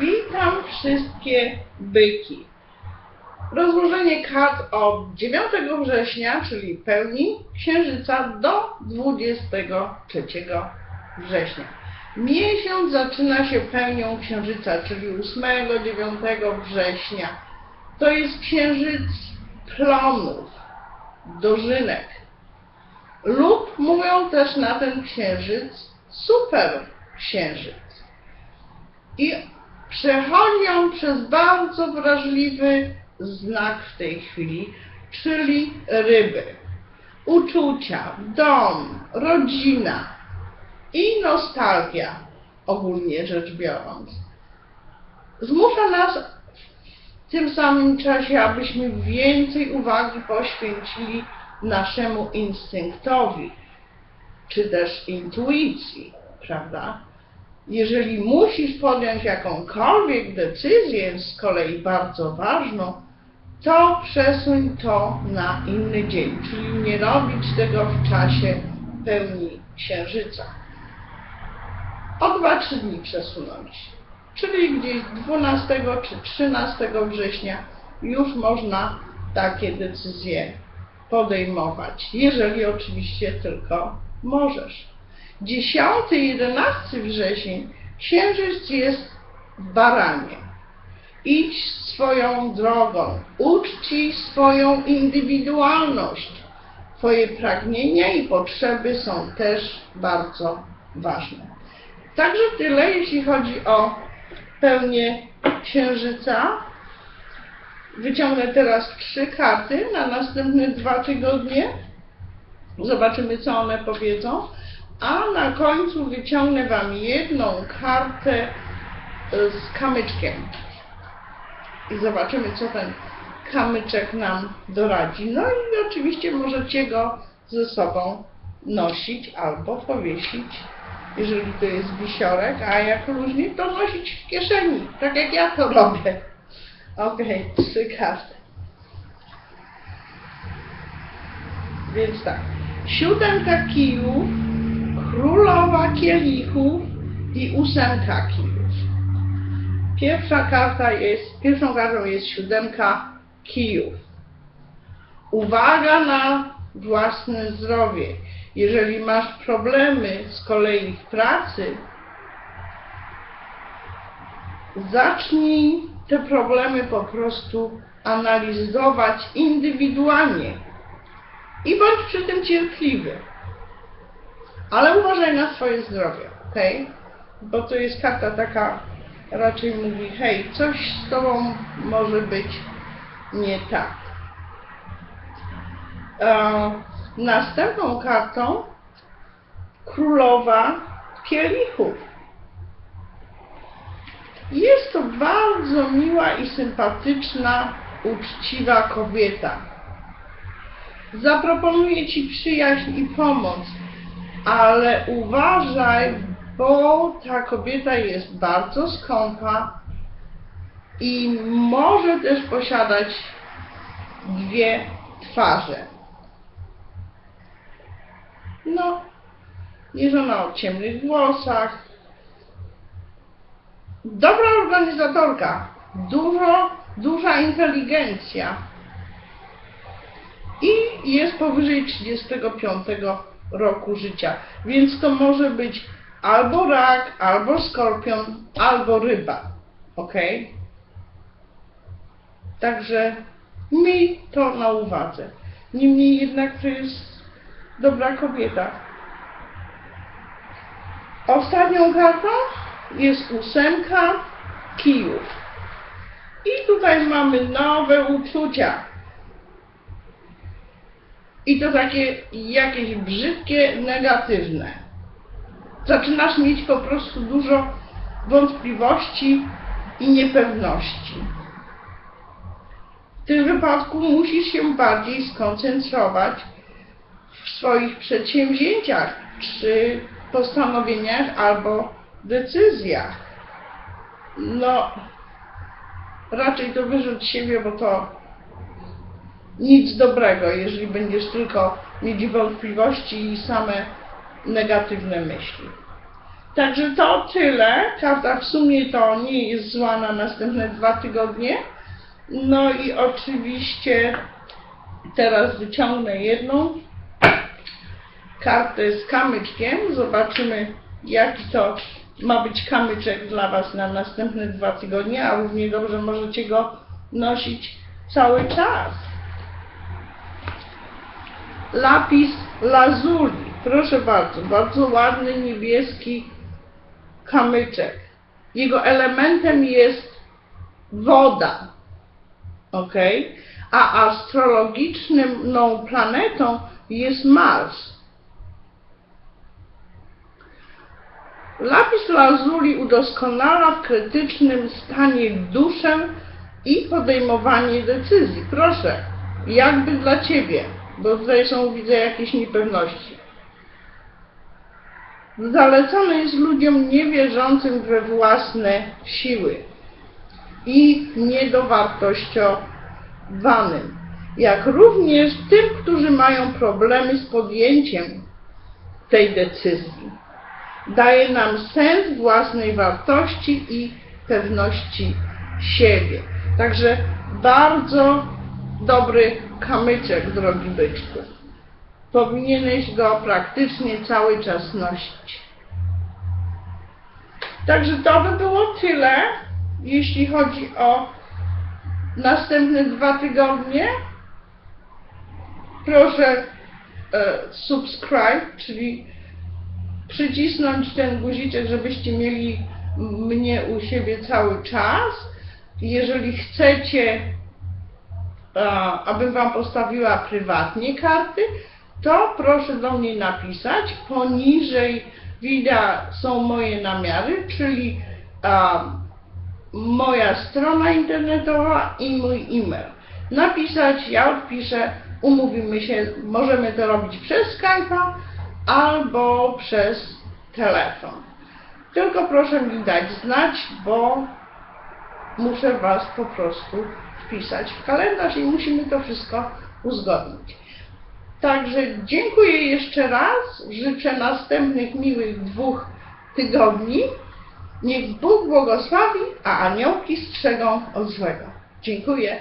Witam wszystkie byki. Rozłożenie kart od 9 września, czyli pełni księżyca, do 23 września. Miesiąc zaczyna się pełnią księżyca, czyli 8-9 września. To jest księżyc plonów, dożynek. Lub mówią też na ten księżyc super księżyc. I przechodzi on przez bardzo wrażliwy znak w tej chwili, czyli ryby. Uczucia, dom, rodzina i nostalgia, ogólnie rzecz biorąc. Zmusza nas w tym samym czasie, abyśmy więcej uwagi poświęcili naszemu instynktowi, czy też intuicji, prawda? Jeżeli musisz podjąć jakąkolwiek decyzję, z kolei bardzo ważną, to przesuń to na inny dzień, czyli nie robić tego w czasie pełni księżyca. O 2-3 dni przesunąć, czyli gdzieś 12 czy 13 września już można takie decyzje podejmować, jeżeli oczywiście tylko możesz. 10-11 wrzesień księżyc jest w baranie. Idź swoją drogą, uczci swoją indywidualność. Twoje pragnienia i potrzeby są też bardzo ważne. Także tyle, jeśli chodzi o pełnię księżyca. Wyciągnę teraz trzy karty na następne dwa tygodnie. Zobaczymy, co one powiedzą. A na końcu wyciągnę Wam jedną kartę e, z kamyczkiem. I zobaczymy, co ten kamyczek nam doradzi. No i oczywiście możecie go ze sobą nosić albo powiesić, jeżeli to jest wisiorek, a jak różni, to nosić w kieszeni, tak jak ja to robię. Okej, trzy karty. Więc tak, siódemka kijów, królowa kielichów i ósemka kijów. Pierwsza karta jest, pierwszą kartą jest siódemka kijów. Uwaga na własne zdrowie. Jeżeli masz problemy z kolei w pracy, zacznij te problemy po prostu analizować indywidualnie i bądź przy tym cierpliwy. Ale uważaj na swoje zdrowie, ok? Bo to jest karta taka, raczej mówi, hej, coś z tobą może być nie tak. E, następną kartą królowa kielichów. Jest to bardzo miła i sympatyczna, uczciwa kobieta. Zaproponuje Ci przyjaźń i pomoc, ale uważaj, bo ta kobieta jest bardzo skąpa i może też posiadać dwie twarze. No, jest ona o ciemnych włosach. Dobra organizatorka, dużo, duża inteligencja i jest powyżej 35 roku życia, więc to może być albo rak, albo skorpion, albo ryba, ok? Także miej to na uwadze. Niemniej jednak to jest dobra kobieta. Ostatnią kartą jest ósemka kijów. I tutaj mamy nowe uczucia. I to takie jakieś brzydkie, negatywne. Zaczynasz mieć po prostu dużo wątpliwości i niepewności. W tym wypadku musisz się bardziej skoncentrować w swoich przedsięwzięciach, czy postanowieniach, albo decyzjach. No, raczej to wyrzuć siebie, bo to nic dobrego, jeżeli będziesz tylko mieć wątpliwości i same negatywne myśli. Także to tyle. Karta w sumie to nie jest zła na następne dwa tygodnie. No i oczywiście teraz wyciągnę jedną kartę z kamyczkiem. Zobaczymy jaki to ma być kamyczek dla Was na następne dwa tygodnie, a równie dobrze możecie go nosić cały czas. Lapis lazuli. Proszę bardzo, bardzo ładny niebieski kamyczek. Jego elementem jest woda. Ok? A astrologiczną planetą jest Mars. Lapis lazuli udoskonala w krytycznym stanie duszę i podejmowanie decyzji. Proszę, jakby dla Ciebie, bo tutaj są, widzę, jakieś niepewności. Zalecane jest ludziom niewierzącym we własne siły i niedowartościowanym, jak również tym, którzy mają problemy z podjęciem tej decyzji. Daje nam sens własnej wartości i pewności siebie. Także bardzo dobry kamyczek, drogi byczku. Powinieneś go praktycznie cały czas nosić. Także to by było tyle, jeśli chodzi o następne dwa tygodnie. Proszę e, subscribe, czyli przycisnąć ten guziczek, żebyście mieli mnie u siebie cały czas. Jeżeli chcecie, abym Wam postawiła prywatnie karty, to proszę do mnie napisać. Poniżej wideo są moje namiary, czyli a, moja strona internetowa i mój e-mail. Napisać, ja odpiszę, umówimy się, możemy to robić przez Skype'a albo przez telefon. Tylko proszę mi dać znać, bo muszę Was po prostu wpisać w kalendarz i musimy to wszystko uzgodnić. Także dziękuję jeszcze raz. Życzę następnych miłych dwóch tygodni. Niech Bóg błogosławi, a aniołki strzegą od złego. Dziękuję.